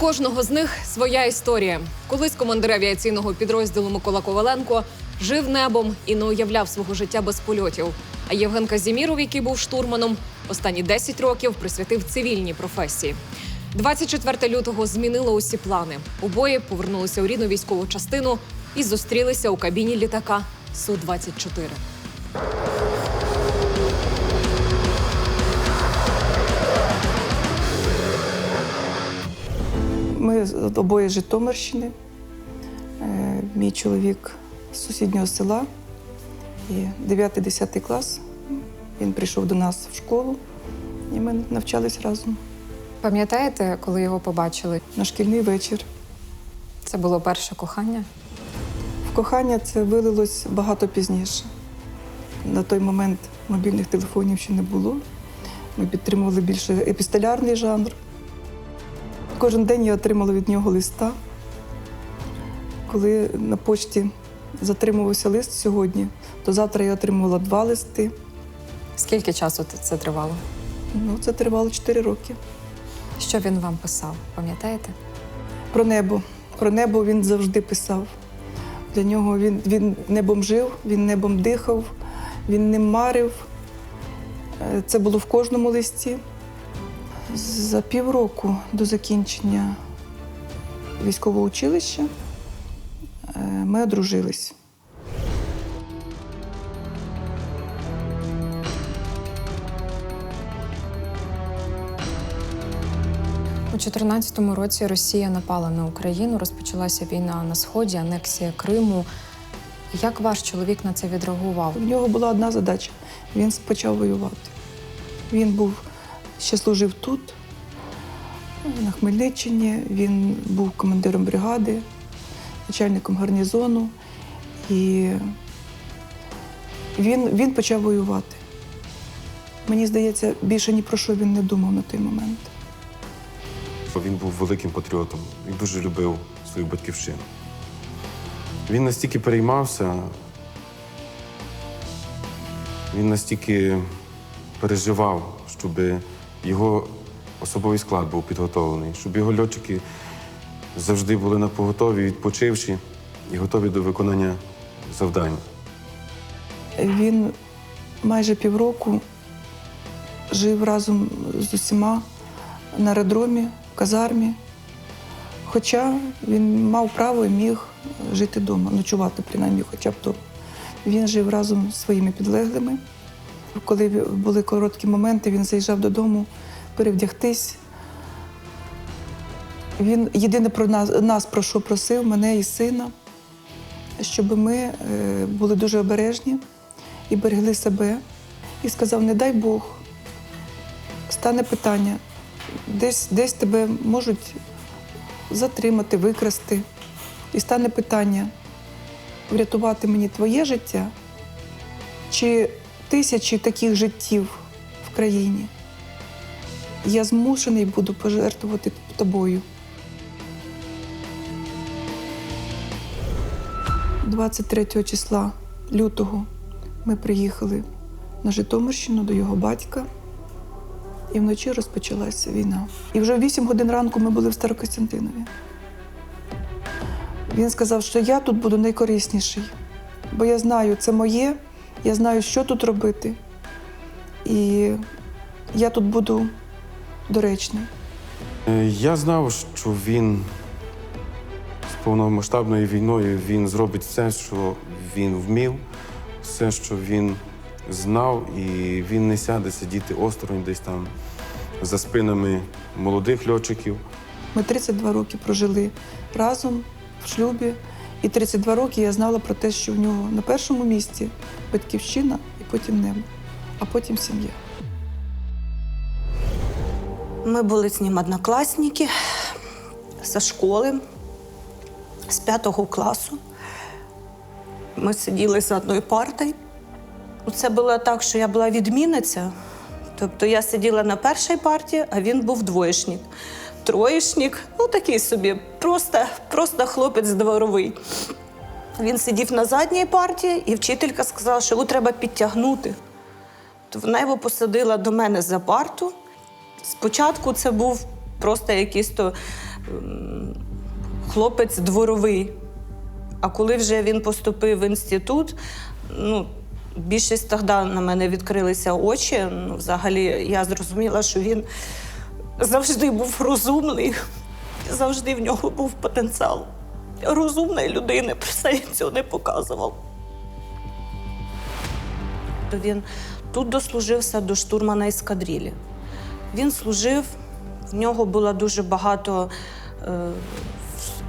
Кожного з них своя історія. Колись командир авіаційного підрозділу Микола Коваленко жив небом і не уявляв свого життя без польотів. А Євген Казіміров, який був штурманом, останні 10 років присвятив цивільній професії. 24 лютого змінило усі плани. Обоє повернулися у рідну військову частину і зустрілися у кабіні літака Су 24 Ми обоє з Житомирщини. Е, Мій чоловік з сусіднього села. І 9-10 клас. Він прийшов до нас в школу, і ми навчались разом. Пам'ятаєте, коли його побачили? На шкільний вечір. Це було перше кохання. В кохання це вилилось багато пізніше. На той момент мобільних телефонів ще не було. Ми підтримували більше епістолярний жанр. Кожен день я отримала від нього листа. Коли на почті затримувався лист сьогодні, то завтра я отримувала два листи. Скільки часу це тривало? Ну, це тривало 4 роки. Що він вам писав? Пам'ятаєте? Про небо. Про небо він завжди писав. Для нього він, він небом жив, він небом дихав, він ним марив. Е, Це було в кожному листі. За півроку до закінчення військового училища е, ми одружились. У 2014 році Росія напала на Україну, розпочалася війна на сході, анексія Криму. Як ваш чоловік на це відреагував? В нього була одна задача він почав воювати. Він був ще служив тут, на Хмельниччині. Він був командиром бригади, начальником гарнізону. І він, він почав воювати. Мені здається, більше ні про що він не думав на той момент. Він був великим патріотом і дуже любив свою батьківщину. Він настільки переймався, він настільки переживав, щоб його особовий склад був підготовлений, щоб його льотчики завжди були на поготові, відпочивши і готові до виконання завдань. Він майже півроку жив разом з усіма на аеродромі, в казармі. Хоча він мав право і міг жити вдома, ночувати принаймні хоча б вдома. Він жив разом з своїми підлеглими. Коли були короткі моменти, він заїжджав додому перевдягтись. Він єдине про нас, нас про що просив, мене і сина, щоб ми е, були дуже обережні і берегли себе. І сказав: не дай Бог, стане питання, десь, десь тебе можуть затримати, викрасти. І стане питання, врятувати мені твоє життя чи тисячі таких життів в країні. Я змушений буду пожертвувати тобою. 23 числа лютого ми приїхали на Житомирщину до його батька, і вночі розпочалася війна. І вже в 8 годин ранку ми були в Старокостянтинові. Він сказав, що я тут буду найкорисніший, бо я знаю, це моє, я знаю, що тут робити. І я тут буду доречний. Е, Я знав, що він з повномасштабною війною він зробить все, що він вмів, все, що він знав, і він не сяде сидіти осторонь десь там за спинами молодих льотчиків. Ми 32 роки прожили разом в шлюбі. І 32 роки я знала про те, що в нього на першому місці батьківщина і потім небо, а потім сім'я. Мы были с ним одноклассники со школи, з п'ятого класу. Ми сиділи за одною партою. Це було так, що я була відмінниця. Тобто я сиділа на першій парті, а він був двоєшник. Троєшник, ну такий собі, просто, просто хлопець дворовий. Він сидів на задній парті, і вчителька сказала, що його треба підтягнути. То вона його посадила до мене за парту. Спочатку це був просто якийсь то хлопець дворовий. А коли вже він поступив в інститут, ну, більшість тоді на мене відкрилися очі. Ну, взагалі, я зрозуміла, що він завжди був розумний, завжди в нього був потенціал розумної людини, просто він цього не показував. То він тут дослужився до штурмана ескадрилі. Він служив, в нього було дуже багато е,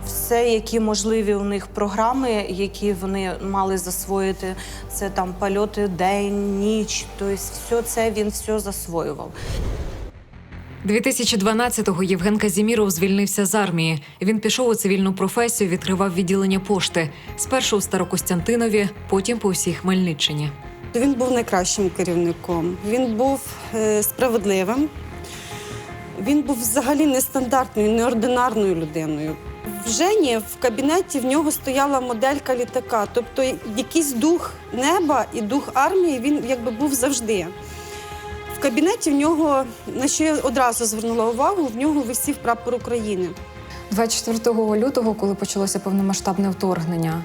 все, які можливі у них програми, які вони мали засвоїти. Це там польоти день, ніч. Тобто, все це він все засвоював. 2012-го Євген Казіміров звільнився з армії. Він пішов у цивільну професію, відкривав відділення пошти. Спершу у Старокостянтинові, потім по всій Хмельниччині. Він був найкращим керівником. Він був е, справедливим. Він був взагалі нестандартною, неординарною людиною. В Жені в кабінеті в нього стояла моделька літака, тобто якийсь дух неба і дух армії він якби був завжди. В кабінеті в нього, на що я одразу звернула увагу, в нього висів прапор України. 24 лютого, коли почалося повномасштабне вторгнення.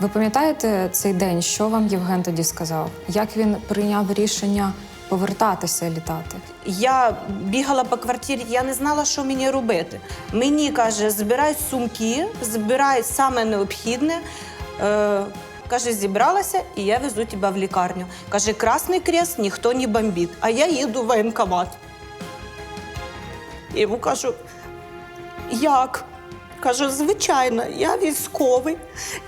Ви пам'ятаєте цей день, що вам Євген тоді сказав? Як він прийняв рішення повертатися літати? Я бігала по квартирі, я не знала, що мені робити. Мені каже, збирай сумки, збирай саме необхідне. Е, каже, зібралася, і я везу тебе в лікарню. Каже, Красний Крест ніхто не бомбить, а я їду в воєнкомат. Я йому кажу, як? Кажу, звичайно, я військовий,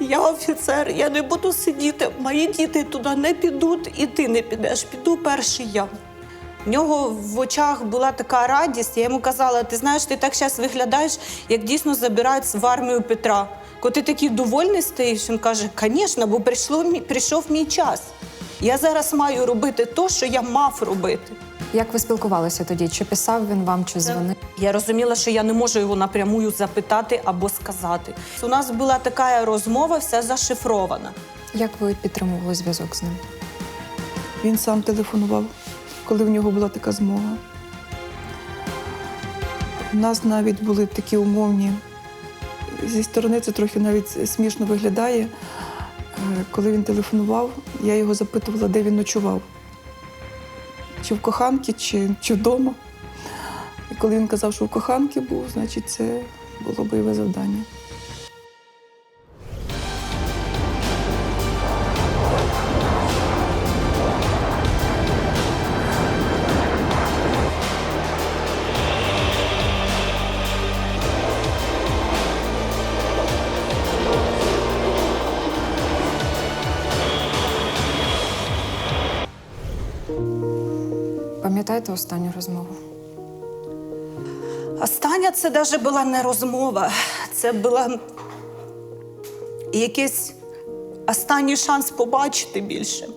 я офіцер, я не буду сидіти. Мої діти туди не підуть, і ти не підеш. Піду перший я. В нього в очах була така радість. Я йому казала: ти знаєш, ти так зараз виглядаєш, як дійсно забирають в армію Петра. Коли ти такий довольний стоїш, він каже: звісно, бо прийшло, мій- прийшов мій час. Я зараз маю робити те, що я мав робити. Як ви спілкувалися тоді? Чи писав він вам, чи дзвонив? Я розуміла, що я не можу його напрямую запитати або сказати. У нас була така розмова, все зашифрована. Як ви підтримували зв'язок з ним? Він сам телефонував, коли в нього була така змога. У нас навіть були такі умовні. Зі сторони це трохи навіть смішно виглядає. Е, Коли він телефонував, я його запитувала, де він ночував. Чи в коханки, чи, чи вдома. І коли він казав, що в коханки був, значить це було бойове завдання. Пам'ятаєте останню розмову? Остання це навіть була не розмова, це була якийсь останній шанс побачити більше.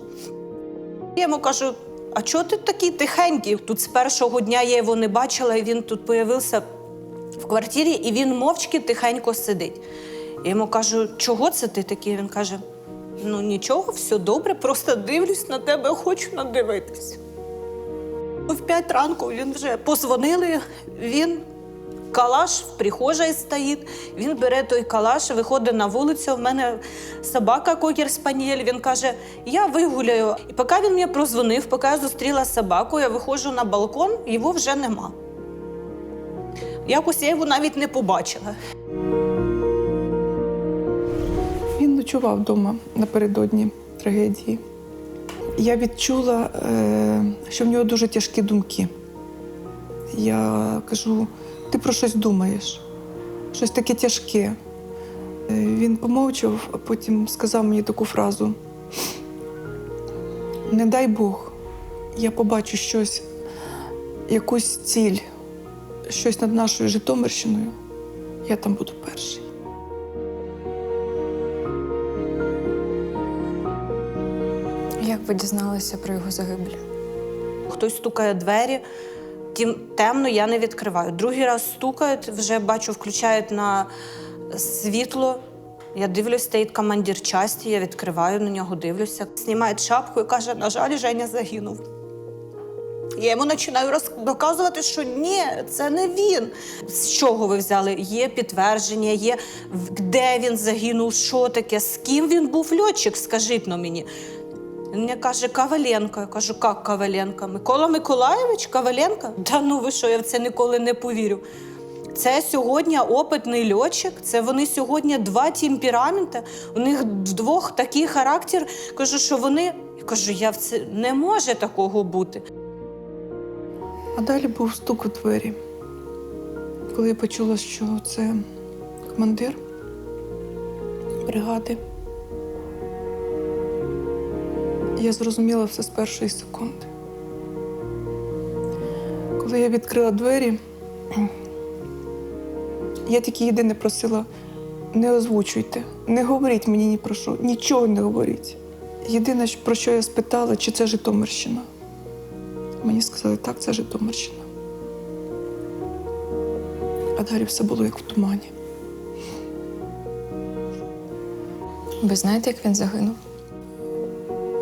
Я йому кажу: а чого ти такий тихенький? Тут з першого дня я його не бачила, і він тут появився в квартирі, і він мовчки тихенько сидить. Я йому кажу, чого це ти такий? Він каже: ну нічого, все добре, просто дивлюсь на тебе, хочу надивитись. В п'ять ранку він вже позвонили. Він калаш в прихожій стоїть. Він бере той калаш, виходить на вулицю. В мене собака кокер спанієль. Він каже: Я вигуляю. І поки він мені прозвонив, поки я зустріла собаку, я виходжу на балкон, його вже нема. Якось я його навіть не побачила. Він ночував вдома напередодні трагедії. Я відчула, е, що в нього дуже тяжкі думки. Я кажу: ти про щось думаєш, щось таке тяжке. Е, Він помовчав, а потім сказав мені таку фразу: Не дай Бог, я побачу щось, якусь ціль, щось над нашою Житомирщиною, я там буду перший. Ви дізналися про його загибель? Хтось стукає двері, тім темно, я не відкриваю. Другий раз стукають, вже бачу, включають на світло. Я дивлюсь, стоїть командир часті, я відкриваю на нього, дивлюся. Знімає шапку і каже: на жаль, Женя загинув. Я йому починаю доказувати, що ні, це не він. З чого ви взяли? Є підтвердження, є де він загинув, що таке, з ким він був льотчик, скажіть но мені. Він мені каже, Коваленко. Я кажу, як Коваленко? Микола Миколайович Коваленко? Да ну ви що, я в це ніколи не повірю. Це сьогодні опитний льотчик, це вони сьогодні два темпераменти, у них вдвох такий характер. Кажу, що вони. Я кажу, я в це не може такого бути. А далі був стук у двері. Коли я почула, що це командир бригади, я зрозуміла все з першої секунди. Коли я відкрила двері, я тільки єдине просила: не озвучуйте, не говоріть мені ні про що, нічого не говоріть. Єдине, про що я спитала, чи це Житомирщина. Мені сказали, так, це Житомирщина. А далі все було як в тумані. Ви знаєте, як він загинув?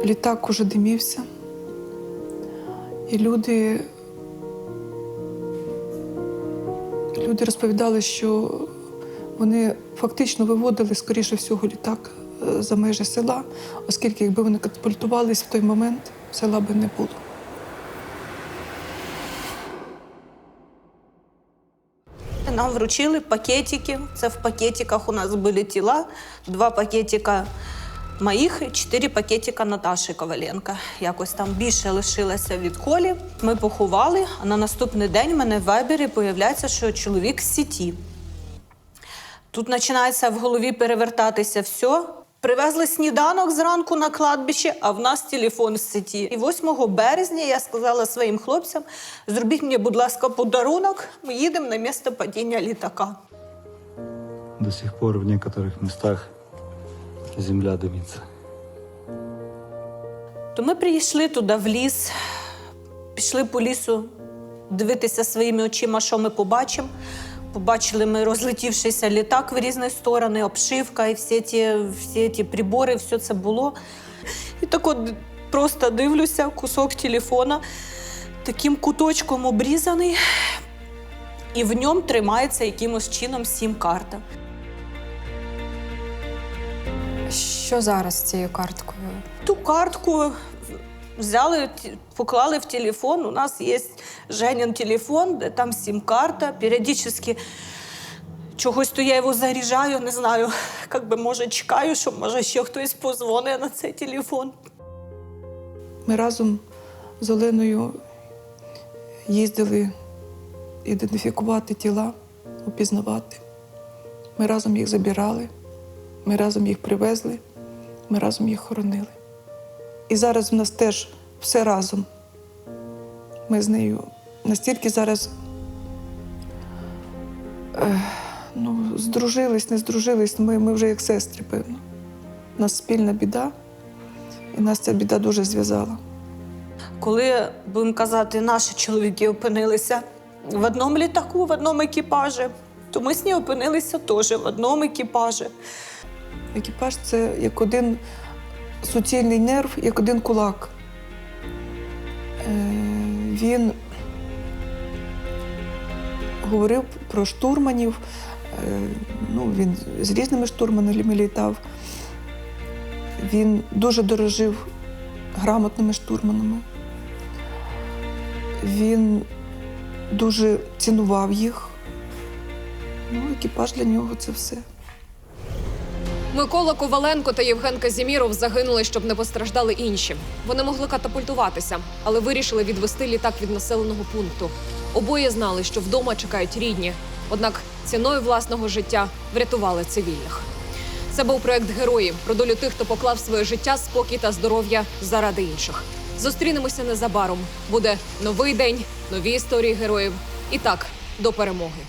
Літак уже димівся, і люди, люди розповідали, що вони фактично виводили, скоріше всього, літак е, за межі села, оскільки якби вони катапультувались в той момент, села би не було. Нам вручили пакетики. Це в пакетиках у нас були тіла. Два пакетика моїх чотири пакетика Наташі Коваленка. Якось там більше лишилося від колі. Ми поховали, а на наступний день в мене в вайбері появляється, що чоловік з сіті. Тут починається в голові перевертатися все. Привезли сніданок зранку на кладбище, а в нас телефон з сеті. І 8 березня я сказала своїм хлопцям: зробіть мені, будь ласка, подарунок. Ми їдемо на місце падіння літака. До сих пор в некоторых местах земля дымится. То ми прийшли туди в ліс, пішли по лісу дивитися своїми очима, що ми побачимо. Побачили ми розлетівшийся літак в різні сторони, обшивка і всі ті, всі ті прибори, все це було. І так от просто дивлюся, кусок телефона таким куточком обрізаний, і в ньому тримається якимось чином сім-карта. Що зараз з цією карткою? Ту картку взяли, поклали в телефон. У нас є Женін телефон, де там сім-карта. Періодично чогось то я його заряджаю, не знаю. Як би, може, чекаю, що може ще хтось позвонить на цей телефон. Ми разом з Оленою їздили ідентифікувати тіла, опізнавати. Ми разом їх забирали, ми разом їх привезли, ми разом їх хоронили. І зараз в нас теж все разом. Ми з нею настільки зараз е, ну, здружились, не здружились, ми, ми вже як сестри, певно. У нас спільна біда, і нас ця біда дуже зв'язала. Коли, будемо казати, наші чоловіки опинилися в одному літаку, в одному екіпажі, то ми з нею опинилися теж в одному екіпажі. Екіпаж це як один суцільний нерв, як один кулак. Е, Він говорив про штурманів. Е, Ну, він з різними штурманами літав. Він дуже дорожив грамотними штурманами. Він дуже цінував їх. Ну, екіпаж для нього це все. Микола Коваленко та Євген Казіміров загинули, щоб не постраждали інші. Вони могли катапультуватися, але вирішили відвести літак від населеного пункту. Обоє знали, що вдома чекають рідні. Однак ціною власного життя врятували цивільних. Це був проект Герої про долю тих, хто поклав своє життя, спокій та здоров'я заради інших. Зустрінемося незабаром. Буде новий день, нові історії героїв. І так, до перемоги.